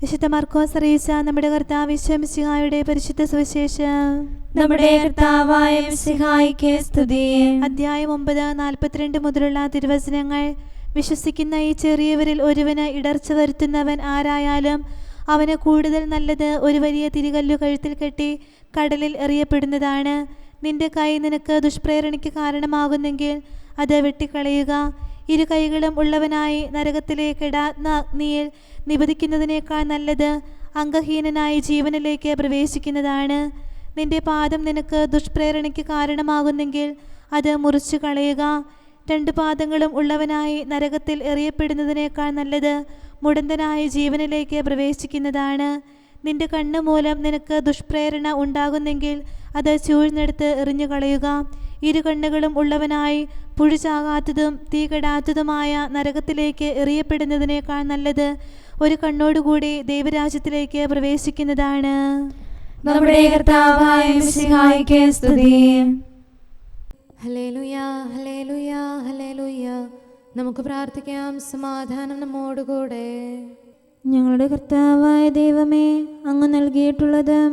വിശുദ്ധ മർക്കോസ് അറിയിച്ച നമ്മുടെ കർത്താവ് വിശ്വമിശിഹായുടെ പരിശുദ്ധ സുവിശേഷം. നമ്മുടെ കർത്താവായ മിശിഹായിക്ക് സ്തുതി. അധ്യായം ഒമ്പത് നാൽപ്പത്തിരണ്ട് മുതലുള്ള തിരുവചനങ്ങൾ. വിശ്വസിക്കുന്ന ഈ ചെറിയവരിൽ ഒരുവന് ഇടർച്ച വരുത്തുന്നവൻ ആരായാലും അവന് കൂടുതൽ നല്ലത് ഒരു വലിയ തിരികല്ലു കഴുത്തിൽ കെട്ടി കടലിൽ എറിയപ്പെടുന്നതാണ്. നിന്റെ കൈ നിനക്ക് ദുഷ്പ്രേരണയ്ക്ക് കാരണമാകുന്നെങ്കിൽ അത് വെട്ടിക്കളയുക. ഇരു കൈകളും ഉള്ളവനായി നരകത്തിലെ കെടാത്മ അഗ്നിയിൽ നിബദിക്കുന്നതിനേക്കാൾ നല്ലത് അംഗഹീനനായി ജീവനിലേക്ക് പ്രവേശിക്കുന്നതാണ്. നിന്റെ പാദം നിനക്ക് ദുഷ്പ്രേരണയ്ക്ക് കാരണമാകുന്നെങ്കിൽ അത് മുറിച്ചു കളയുക. രണ്ട് പാദങ്ങളും ഉള്ളവനായി നരകത്തിൽ എറിയപ്പെടുന്നതിനേക്കാൾ നല്ലത് മുടന്തനായി ജീവനിലേക്ക് പ്രവേശിക്കുന്നതാണ്. നിന്റെ കണ്ണ് മൂലം നിനക്ക് ദുഷ്പ്രേരണ ഉണ്ടാകുന്നെങ്കിൽ അത് ചൂഴ്ന്നെടുത്ത് എറിഞ്ഞു കളയുക ഇരു കണ്ണുകളും ഉള്ളവനായി പുഴുചാകാത്തതും തീ കെടാത്തതുമായ നരകത്തിലേക്ക് എറിയപ്പെടുന്നതിനേക്കാൾ നല്ലത് ഒരു കണ്ണോടുകൂടി ദൈവരാജ്യത്തിലേക്ക് പ്രവേശിക്കുന്നതാണ്. നമ്മുടെ കർത്താവായ മിശിഹായിക്ക് സ്തുതി. ഹല്ലേലൂയ ഹല്ലേലൂയ ഹല്ലേലൂയ. നമുക്ക് പ്രാർത്ഥിക്കാം സമാധാനം നമ്മോടുകൂടെ. ഞങ്ങളുടെ കർത്താവായ ദൈവമേ അങ്ങ് നൽകിയിട്ടുള്ളതും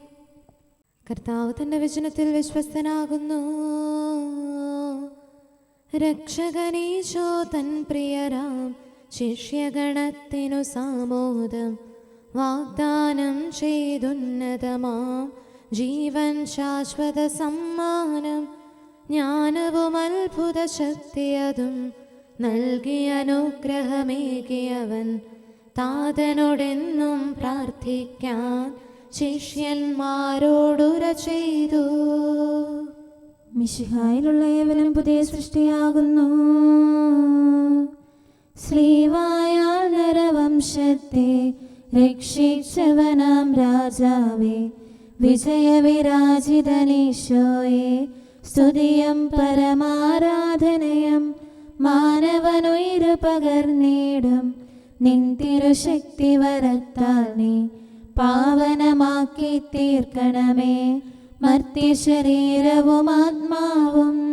കർത്താവ് തന്റെ വചനത്തിൽ വിശ്വസ്തനാകുന്നു. രക്ഷകനീശോ തൻ പ്രിയരാം ശിഷ്യഗണത്തിനു സാമോദം. വാഗ്ദാനം ചെയ്തുന്നതമാം ജീവൻ ശാശ്വത സമ്മാനം. ജ്ഞാനവും അത്ഭുത ശക്തിയതും നൽകിയ അനുഗ്രഹമേകിയവൻ. താതനോടെന്നും പ്രാർത്ഥിക്കാൻ ശിഷ്യന്മാരോടുര ചെയ്തു. മിശിഹായിലുള്ള ഏവനും പുതിയ സൃഷ്ടിയാകുന്നു. ശ്രീവായാൽ നരവംശത്തെ രക്ഷിച്ചവനാം രാജാവേ. വിജയവിരാജിതനീശോയെ സ്തുതിയം പരമാരാധനയം. മാനവനുയിരു പകർന്നേടും. നിൻ തിരുശക്തി വരത്താൽ നീ പാവനമാക്കി തീർക്കണമേ. മർത്യശരീരവും ആത്മാവും.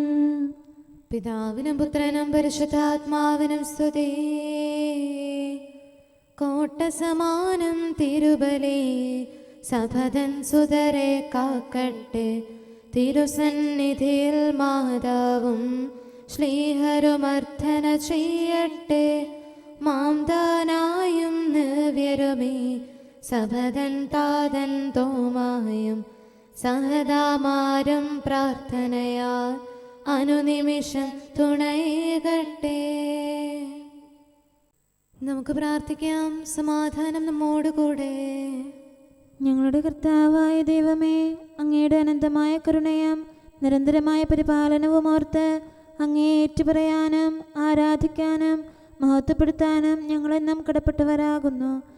പിതാവിനും പുത്രനും പരിശുദ്ധാത്മാവിനും സ്തുതി. കോട്ടസമാനം തിരുബലി. സഭതൻ സുതരെ കാക്കട്ടെ. തിരുസന്നിധിയിൽ മാതാവും ശ്രീഹരുമർദ്ധന ചെയ്യട്ടെ. മാംദാനായും നവ്യരുമേ. സഭതൻ താതൻ തോമായും സഹദാമാരും പ്രാർത്ഥനയാൽ അനുനിമിഷം തുണയേകട്ടെ നമുക്ക് പ്രാർത്ഥിക്കാം. സമാധാനം നമ്മോട് കൂടെ. ഞങ്ങളുടെ കർത്താവായ ദൈവമേ അങ്ങയുടെ അനന്തമായ കരുണയും നിരന്തരമായ പരിപാലനവും ഓർത്ത് അങ്ങേ ഏറ്റുപറയാനും ആരാധിക്കാനും മഹത്വപ്പെടുത്താനും ഞങ്ങളെന്നും കടപ്പെട്ടവരാകുന്നു.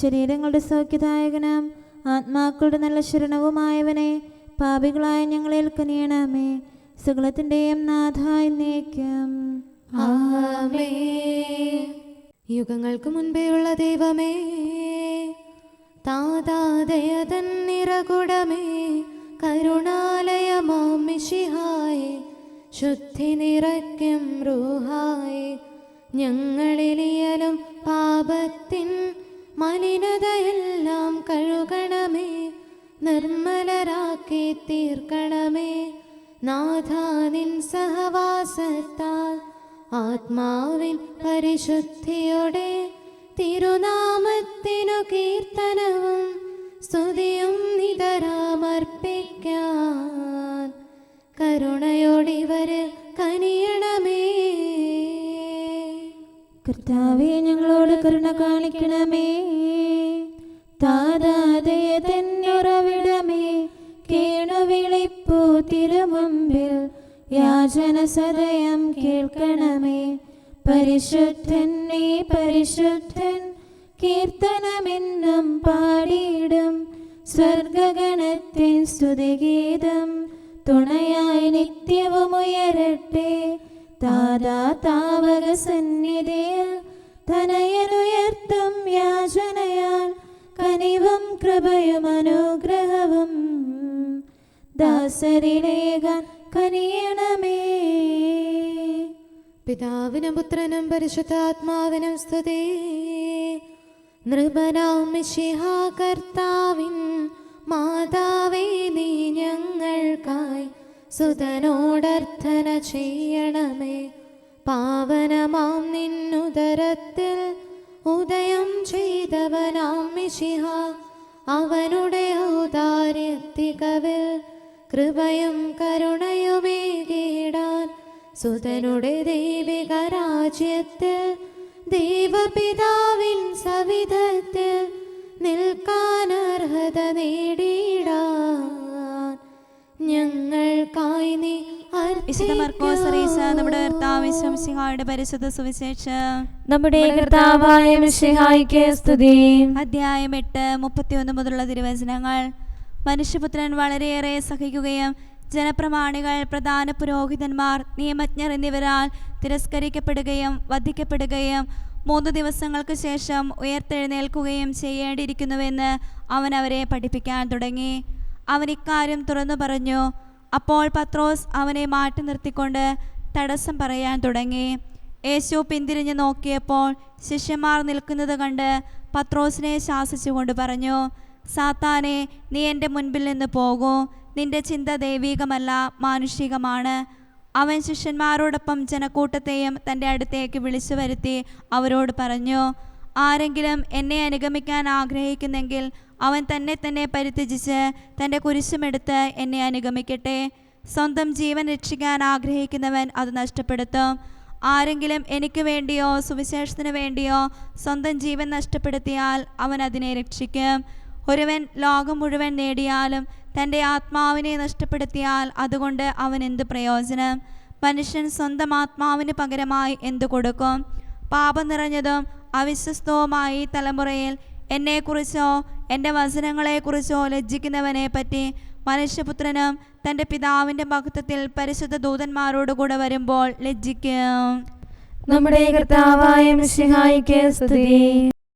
ശരീരങ്ങളുടെ സൗഖ്യദായകനാം. ആത്മാക്കളുടെ നല്ല ശരണവുമായവനെ പാപികളായ ഞങ്ങളെ കനിയണമേ. സകലത്തിന്റെയും നാഥായി നീക്കം യുഗങ്ങൾക്ക് മുൻപേയുള്ള ദൈവമേ താതാദയതൻ നിറകുടമേ കരുണാലയമാമിഷിഹായേ ശുദ്ധി നിറയ്ക്കും റൂഹായി ഞങ്ങളിലിയലും പാപത്തിൻ മലിനതയെല്ലാം കഴുകണമേ നിർമ്മലരാക്കി തീർക്കണമേ. നാഥാനിൻ സഹവാസത്താൽ ആത്മാവിൻ പരിശുദ്ധിയോടെ തിരുനാമത്തിനു കീർത്തനവും സ്തുതിയും നിതരാമർപ്പിക്കാൻ കരുണയോടിവര് കനിയണമേ. കർത്താവെ ഞങ്ങളോട് കരുണ കാണിക്കണമേ. താതാതയ തന്നുറവിടമേ. കേണുവിളിപ്പൂ തിരുമുമ്പിൽ യാചന സദയം കേൾക്കണമേ. പരിശുദ്ധൻ നീ പരിശുദ്ധൻ കീർത്തനമെന്നും പാടിയിടും. സ്വർഗഗണത്തിൻ സ്തുതിഗീതം തുണയായി നിത്യവും ഉയരട്ടെ താതാ താവക സന്നിധിയിൽ തനയനുയർത്തും യാചനയാൽ കനിവും കൃപയും അനുഗ്രഹവും. ദാസരിലേകാൻ കനിയണമേ. പിതാവിനും പുത്രനും പരിശുദ്ധാത്മാവിനും സ്തുതി. നൃപനാം കർത്താവിൻ മാതാവേ നീ ഞങ്ങൾക്കായി സുതനോടർത്ഥന ചെയ്യണമേ. പാവനമാം നിന്നുദരത്തിൽ ഉദയം ചെയ്തവനാം മിശിഹ. അവനുടെ ഔദാര്യത്തികവിൽ കൃപയും കരുണയുമേകിടാൻ സുതനുടെ ദൈവിക രാജ്യത്തിൽ ദൈവപിതാവിൻ സവിധത്തിൽ നിൽക്കാൻ അർഹത നേടിയിടാൻ ഞങ്ങൾക്കായി നീ വിശുദ്ധ മർക്കോസ് അറിയിച്ച നമ്മുടെ കർത്താവ് ശംസിഹായുടെ പരിശുദ്ധ സുവിശേഷം. നമ്മുടെ കർത്താവായ മിശിഹായിക്ക് സ്തുതി. അധ്യായം എട്ട് മുപ്പത്തിയൊന്ന് മുതലുള്ള തിരുവചനങ്ങൾ. മനുഷ്യപുത്രൻ വളരെയേറെ സഹിക്കുകയും ജനപ്രമാണികൾ പ്രധാന പുരോഹിതന്മാർ നിയമജ്ഞർ എന്നിവരാൽ തിരസ്കരിക്കപ്പെടുകയും വധിക്കപ്പെടുകയും മൂന്ന് ദിവസങ്ങൾക്ക് ശേഷം ഉയർത്തെഴുന്നേൽക്കുകയും ചെയ്യേണ്ടിയിരിക്കുന്നുവെന്ന് അവൻ അവരെ പഠിപ്പിക്കാൻ തുടങ്ങി. അവൻ ഇക്കാര്യം തുറന്നു പറഞ്ഞു. അപ്പോൾ പത്രോസ് അവനെ മാറ്റി നിർത്തിക്കൊണ്ട് തടസ്സം പറയാൻ തുടങ്ങി. യേശു പിന്തിരിഞ്ഞ് നോക്കിയപ്പോൾ ശിഷ്യന്മാർ നിൽക്കുന്നത് കണ്ട് പത്രോസിനെ ശാസിച്ചുകൊണ്ട് പറഞ്ഞു സാത്താനെ നീ എന്റെ മുൻപിൽ നിന്ന് പോകൂ. നിന്റെ ചിന്ത ദൈവീകമല്ല മാനുഷികമാണ്. അവൻ ശിഷ്യന്മാരോടൊപ്പം ജനക്കൂട്ടത്തെയും തന്റെ അടുത്തേക്ക് വിളിച്ചു വരുത്തി അവരോട് പറഞ്ഞു ആരെങ്കിലും എന്നെ അനുഗമിക്കാൻ ആഗ്രഹിക്കുന്നെങ്കിൽ അവൻ തന്നെ തന്നെ പരിത്യജിച്ച് തന്റെ കുരിശുമെടുത്ത് എന്നെ അനുഗമിക്കട്ടെ. സ്വന്തം ജീവൻ രക്ഷിക്കാൻ ആഗ്രഹിക്കുന്നവൻ അത് നഷ്ടപ്പെടുത്തും. ആരെങ്കിലും എനിക്ക് വേണ്ടിയോ സുവിശേഷത്തിന് വേണ്ടിയോ സ്വന്തം ജീവൻ നഷ്ടപ്പെടുത്തിയാൽ അവൻ അതിനെ രക്ഷിക്കും. ഒരുവൻ ലോകം മുഴുവൻ നേടിയാലും തന്റെ ആത്മാവിനെ നഷ്ടപ്പെടുത്തിയാൽ അതുകൊണ്ട് അവൻ എന്ത് പ്രയോജനം? മനുഷ്യൻ സ്വന്തം ആത്മാവിന് പകരമായി എന്തു കൊടുക്കും? പാപം നിറഞ്ഞതും അവിശ്വസ്തവുമായി ഈ തലമുറയിൽ എന്നെക്കുറിച്ചോ എന്റെ വചനങ്ങളെക്കുറിച്ചോ ലജ്ജിക്കുന്നവനെ പറ്റി മനുഷ്യപുത്രനും തന്റെ പിതാവിന്റെ മഹത്വത്തിൽ പരിശുദ്ധ ദൂതന്മാരോടുകൂടെ വരുമ്പോൾ ലജ്ജിക്കും. നമ്മുടെ കർത്താവായ മിശിഹായിക്ക് സ്തുതി.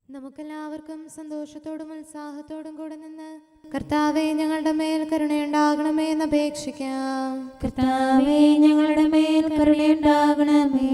നമുക്കെല്ലാവർക്കും സന്തോഷത്തോടും ഉത്സാഹത്തോടും കൂടെ നിന്ന് കർത്താവെ ഞങ്ങളുടെ മേൽ കരുണയുണ്ടാകണമേ എന്ന് അപേക്ഷിക്കാം. കർത്താവേ ഞങ്ങളുടെ മേൽ കരുണയുണ്ടാകണമേ.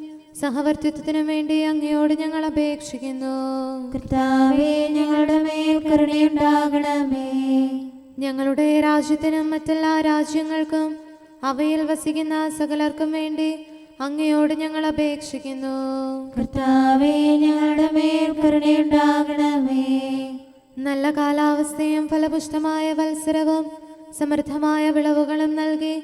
സഹവർത്തിത്വത്തിനും വേണ്ടി അങ്ങയോട് ഞങ്ങൾ അപേക്ഷിക്കുന്നു. കർത്താവേ ഞങ്ങളുടെ മേൽ കരുണയുണ്ടാകണമേ. ഞങ്ങളുടെ രാജ്യത്തിനും മറ്റെല്ലാ രാജ്യങ്ങൾക്കും അവയിൽ വസിക്കുന്ന സകലർക്കും വേണ്ടി അങ്ങയോട് ഞങ്ങൾ അപേക്ഷിക്കുന്നു. കർത്താവേ ഞങ്ങളുടെ മേൽ കരുണയുണ്ടാകണമേ. നല്ല കാലാവസ്ഥയും ഫലപുഷ്ടമായ വത്സരവും സമൃദ്ധമായ വിളവുകളും നൽകി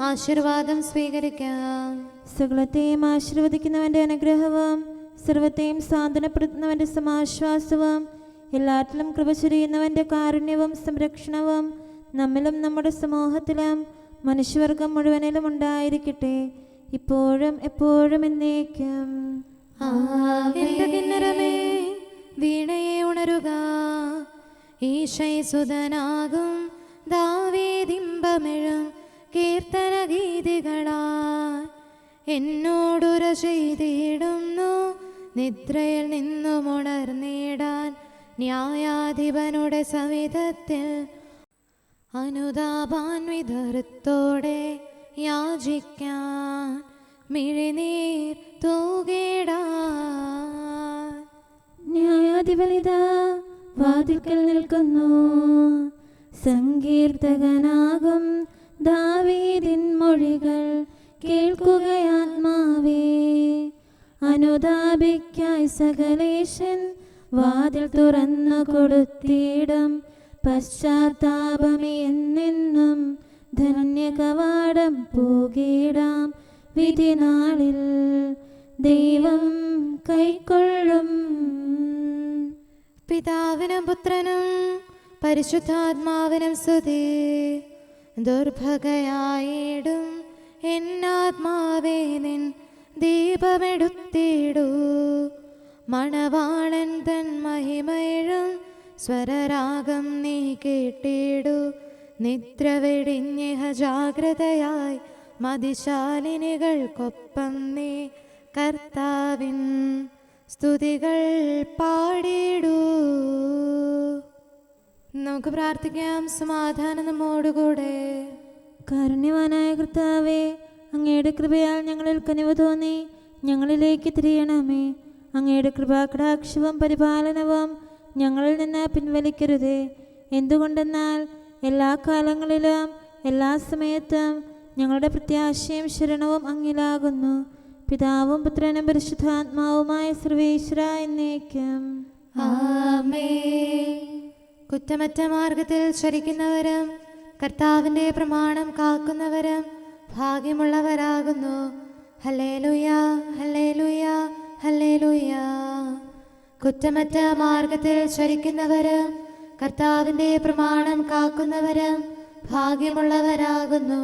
ആശീർവാദം സ്വീകരിക്കാം. സകലത്തെയും ആശീർവദിക്കുന്നവന്റെ അനുഗ്രഹവും സർവത്തെയും സാന്ത്വനപ്പെടുത്തുന്നവന്റെ സമാശ്വാസവും എല്ലാറ്റിലും കൃപ ചെയ്യുന്നവന്റെ കാരുണ്യവും സംരക്ഷണവും നമ്മിലും നമ്മുടെ സമൂഹത്തിലും മനുഷ്യവർഗം മുഴുവനിലും ഉണ്ടായിരിക്കട്ടെ. ഇപ്പോഴും എപ്പോഴും എന്നേക്കും. കിന്നരമേ വീണയെ ഉണരുക. ഈശൈസുതനാകും ദാവേദിമ്പമിഴും കീർത്തന ഗീതികളാ എന്നോടുര ചെയ്തിടുന്നു നിദ്രയിൽ നിന്നും ഉണർന്നിടാൻ ന്യായാധിപനുടെ സവിധത്തിൽ അനുതാപാൻവിതൃത്തോടെ യാചിക്കാൻ മിഴിനീർ തൂകിടാൻ ന്യായാധിപനിതാ നിൽക്കുന്നു. സങ്കീർത്തകനാകും ദാവീദിൻ മൊഴികൾ കേൾക്കുകയാത്മാവേ അനുതാപിക്കായി സകലേശൻ വാതിൽ തുറന്നു കൊടുത്തിടും. പശ്ചാത്താപമേ എന്നെന്നും ധന്യകവാടം പോകിടാം. വിധി നാളിൽ ദൈവം കൈക്കൊള്ളും. പിതാവിനും പുത്രനും പരിശുദ്ധാത്മാവിനും സ്തുതി. ദുർഭഗയായിടും. എന്നാത്മാവേ നിൻ ദീപമെടുത്തിടൂ. മണവാളൻ തൻ മഹിമയിഴും സ്വരരാഗം നീ കേട്ടിടൂ. നിദ്ര വെടിഞ്ഞിഹ ജാഗ്രതയായി മതിശാലിനികൾക്കൊപ്പം നീ കർത്താവിൻ സ്തുതികൾ പാടിടൂ. നമുക്ക് പ്രാർത്ഥിക്കാം. സമാധാനം നമ്മോടുകൂടെ. കാരുണ്യവാനായ കർത്താവേ അങ്ങയുടെ കൃപയാൽ ഞങ്ങളിൽ കനിവ് തോന്നി. ഞങ്ങളിലേക്ക് തിരിയണമേ. അങ്ങയുടെ കൃപാകടാക്ഷവും പരിപാലനവും ഞങ്ങളിൽ നിന്ന് പിൻവലിക്കരുതേ. എന്തുകൊണ്ടെന്നാൽ എല്ലാ കാലങ്ങളിലും എല്ലാ സമയത്തും ഞങ്ങളുടെ പ്രത്യാശയും ശരണവും അങ്ങിലാകുന്നു. പിതാവും പുത്രനും പരിശുദ്ധാത്മാവുമായ സർവേശ്വര എന്നേക്കും. കുറ്റമറ്റ മാർഗത്തിൽ ചരിക്കുന്നവരും കർത്താവിന്റെ പ്രമാണം കാക്കുന്നവരും ഭാഗ്യമുള്ളവരാകുന്നു. ഹല്ലേലൂയ ഹലേ ഹല്ലേലൂയ. കുറ്റമറ്റ മാർഗത്തിൽ ചരിക്കുന്നവരും കർത്താവിന്റെ പ്രമാണം കാക്കുന്നവരും ഭാഗ്യമുള്ളവരാകുന്നു.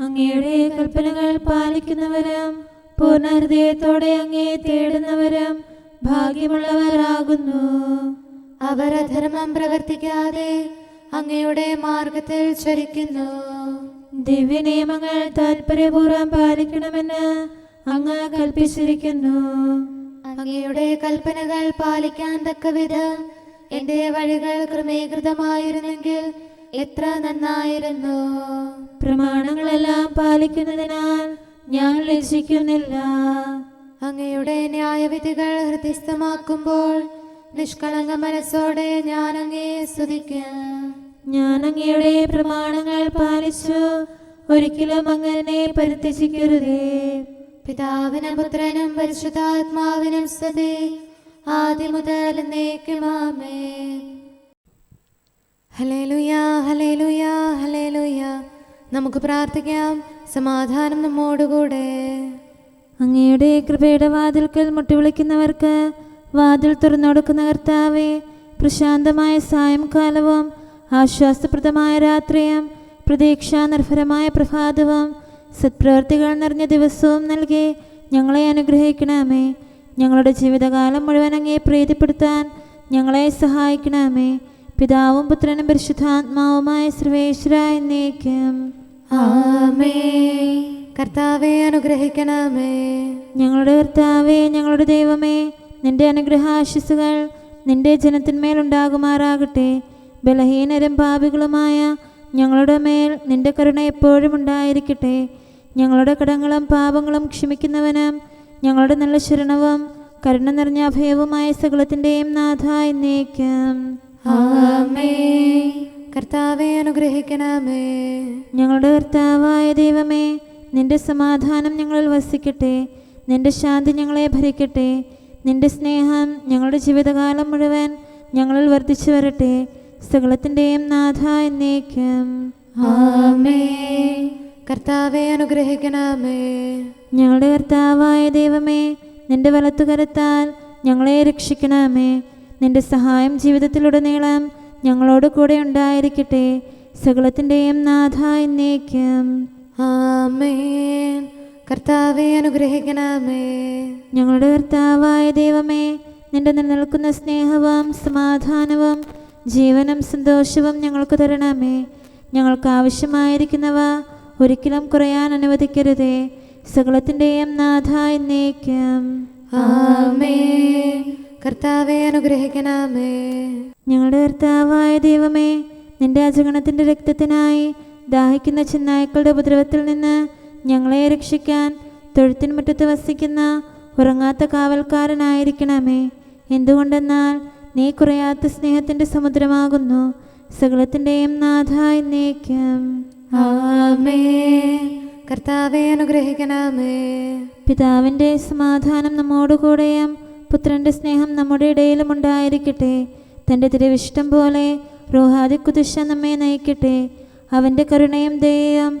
അങ്ങയുടെ കൽപ്പനകൾ പാലിക്കുന്നവരും പൂർണ ഹൃദയത്തോടെ അങ്ങയെ തേടുന്നവരും ഭാഗ്യമുള്ളവരാകുന്നു. അവർ അധർമ്മം പ്രവർത്തിക്കാതെ അങ്ങയുടെ മാർഗത്തിൽ ചരിക്കുന്നു. ദിവ്യ നിയമങ്ങൾ താല്പര്യപൂർവം പാലിക്കണമെന്ന് അങ്ങ് കൽപ്പിച്ചിരിക്കുന്നു. അങ്ങയുടെ കൽപ്പനകൾ പാലിക്കാൻ തക്കവിധം എന്റെ വഴികൾ ക്രമീകൃതമായിരുന്നെങ്കിൽ എത്ര നന്നായിരുന്നു. പ്രമാണങ്ങളെല്ലാം പാലിക്കുന്നതിനാൽ ഞാൻ ലജ്ജിക്കുന്നില്ല. അങ്ങയുടെ ന്യായവിധികൾ ഹൃദയസ്ഥമാക്കുമ്പോൾ നിഷ്കളങ്ക മനസ്സോടെ ഞാൻ അങ്ങയെ സ്തുതിക്കാം. ഞാൻ അങ്ങയുടെ പ്രമാണങ്ങൾ പാലിച്ചു. ഒരിക്കലും അങ്ങനെ പരിത്യജിക്കരുതേ. പിതാവിനും പുത്രനും പരിശുദ്ധാത്മാവിനും സ്തുതി. ആദ്യം മുതൽ എന്നേക്കുമാമേ ഹലേലുയാ ഹലേലുയാ ഹലേലുയാ നമുക്ക് പ്രാർത്ഥിക്കാം. സമാധാനം നമ്മോടുകൂടെ. അങ്ങയുടെ കൃപയുടെ വാതിൽക്കൽ മുട്ടിവിളിക്കുന്നവർക്ക് വാതിൽ തുറന്നൊടുക്കുന്ന കർത്താവെ പ്രശാന്തമായ സായംകാലവും ആശ്വാസപ്രദമായ രാത്രിയും പ്രതീക്ഷാനിർഭരമായ പ്രഭാതവും സത്പ്രവർത്തികൾ നിറഞ്ഞ ദിവസവും നൽകി ഞങ്ങളെ അനുഗ്രഹിക്കണമേ. ഞങ്ങളുടെ ജീവിതകാലം മുഴുവൻ അങ്ങേ പ്രീതിപ്പെടുത്താൻ ഞങ്ങളെ സഹായിക്കണമേ. പിതാവും പുത്രനും പരിശുദ്ധാത്മാവുമായ സർവേശ്വര എന്നേക്കും. ആമേ കർത്താവെ അനുഗ്രഹിക്കണമേ. ഞങ്ങളുടെ കർത്താവേ ഞങ്ങളുടെ ദൈവമേ നിന്റെ അനുഗ്രഹാശിസുകൾ നിന്റെ ജനത്തിന്മേലുണ്ടാകുമാറാകട്ടെ ബലഹീനരും പാപികളുമായ ഞങ്ങളുടെ മേൽ നിന്റെ കരുണ എപ്പോഴും ഉണ്ടായിരിക്കട്ടെ. ഞങ്ങളുടെ കടങ്ങളും പാപങ്ങളും ക്ഷമിക്കുന്നവനും ഞങ്ങളുടെ നല്ല ശരണവും കരുണ നിറഞ്ഞ അഭയവുമായ സകലത്തിന്റെയും നാഥ എന്നേക്കും. ആമേ. കർത്താവെ അനുഗ്രഹിക്കണമേ. ഞങ്ങളുടെ കർത്താവായ ദൈവമേ നിന്റെ സമാധാനം ഞങ്ങളിൽ വസിക്കട്ടെ. നിന്റെ ശാന്തി ഞങ്ങളെ ഭരിക്കട്ടെ. നിന്റെ സ്നേഹം ഞങ്ങളുടെ ജീവിതകാലം മുഴുവൻ ഞങ്ങളിൽ വർദ്ധിച്ചു വരട്ടെ. സകലത്തിന്റെയും നാഥ എന്നേക്കും. ആമേ കർത്താവെ അനുഗ്രഹിക്കണമേ. ഞങ്ങളുടെ കർത്താവായ ദൈവമേ നിന്റെ വലത്തുകരത്താൽ ഞങ്ങളെ രക്ഷിക്കണമേ. നിന്റെ സഹായം ജീവിതത്തിലുടനീളം ഞങ്ങളോട് കൂടെ ഉണ്ടായിരിക്കട്ടെ. സകലത്തിന്റെയും നാഥ എന്നേക്കും. ആമേൻ. കർത്താവെ അനുഗ്രഹിക്കണമേ. ഞങ്ങളുടെ കർത്താവായ ദൈവമേ നിന്റെ നിലനിൽക്കുന്ന സ്നേഹവും സമാധാനവും ജീവനും സന്തോഷവും ഞങ്ങൾക്ക് തരണമേ. ഞങ്ങൾക്ക് ആവശ്യമായിരിക്കുന്നവ ഒരിക്കലും കുറയാൻ അനുവദിക്കരുതേ. സകലത്തിന്റെയും നാഥ എന്നേക്കും. ആമേ കർത്താവെ അനുഗ്രഹിക്കണമേ. ഞങ്ങളുടെ കർത്താവായ ദൈവമേ നിന്റെ അജഗണത്തിന്റെ രക്തത്തിനായി ദാഹിക്കുന്ന ചെന്നായ്ക്കളുടെ ഉപദ്രവത്തിൽ നിന്ന് ഞങ്ങളെ രക്ഷിക്കാൻ തൊഴുത്തിൻമുറ്റത്ത് വസിക്കുന്ന ഉറങ്ങാത്ത കാവൽക്കാരനായിരിക്കണമേ. എന്തുകൊണ്ടെന്നാൽ നീ കുറയാത്ത സ്നേഹത്തിന്റെ സമുദ്രമാകുന്നു. സകലത്തിന്റെയും നാഥായി നീക്കം ആമേ കർത്താവെ അനുഗ്രഹിക്കണമേ. പിതാവിന്റെ സമാധാനം നമ്മോടുകൂടെയും പുത്രന്റെ സ്നേഹം നമ്മുടെ ഇടയിലും ഉണ്ടായിരിക്കട്ടെ. തന്റെ തിരുവിഷ്ടം പോലെ റോഹാദി കുതിശ നമ്മെ നയിക്കട്ടെ. അവന്റെ കരുണയും ദയയും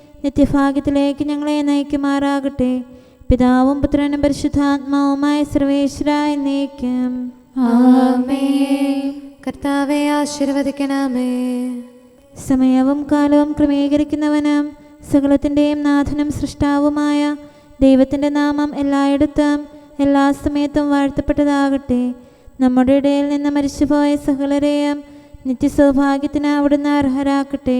നിത്യഭാഗ്യത്തിലേക്ക് ഞങ്ങളെ നയിക്കുമാറാകട്ടെ. പിതാവും പുത്രനും പരിശുദ്ധാത്മാവുമായ സർവേശ്വരായി നീക്കും കർത്താവെ ആശീർവദിക്കണമേ. സമയവും കാലവും ക്രമീകരിക്കുന്നവനും സകലത്തിന്റെയും നാഥനും സൃഷ്ടാവുമായ ദൈവത്തിന്റെ നാമം എല്ലായിടത്തും എല്ലാ സമയത്തും വാഴ്ത്തപ്പെട്ടതാകട്ടെ. നമ്മുടെ ഇടയിൽ നിന്ന് മരിച്ചുപോയ സകലരെയും നിത്യസൗഭാഗ്യത്തിന് അവിടുന്ന് അർഹരാക്കട്ടെ.